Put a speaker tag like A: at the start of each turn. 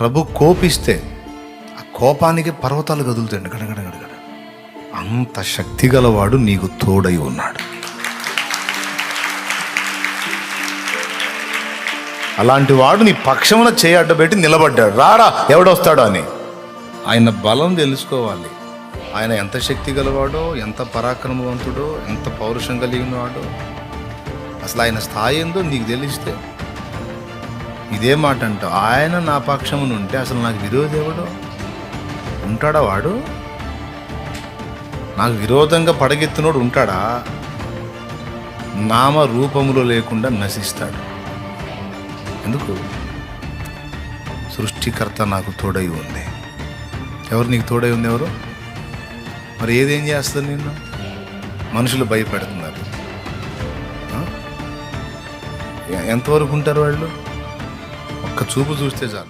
A: ప్రభు కోపిస్తే ఆ కోపానికి పర్వతాలు కదులుతాయండి. గడగడగడగడ అంత శక్తి గలవాడు నీకు తోడై ఉన్నాడు. అలాంటి వాడు నీ పక్షమున చేయి అడ్డబెట్టి నిలబడ్డాడు. రారా ఎవడొస్తాడో అని? ఆయన బలం తెలుసుకోవాలి. ఆయన ఎంత శక్తి గలవాడో ఎంత పరాక్రమవంతుడో ఎంత పౌరుషం కలిగిన వాడో అసలు ఆయన స్థాయి ఏందో నీకు తెలిస్తే ఇదే మాట అంట ఆయన నా పక్షమును ఉంటే అసలు నాకు విరోధి ఎవడు? ఉంటాడా వాడు? నాకు విరోధంగా పడగెత్తినోడు ఉంటాడా? నామ రూపములో లేకుండా నశిస్తాడు. ఎందుకు? సృష్టికర్త నాకు తోడై ఉంది. ఎవరు నీకు తోడై ఉంది ఎవరు? మరి ఏదేం చేస్తుంది నిన్ను? మనుషులు భయపెడుతున్నారు. ఎంతవరకు ఉంటారు వాళ్ళు? Katsuobushi Ustejan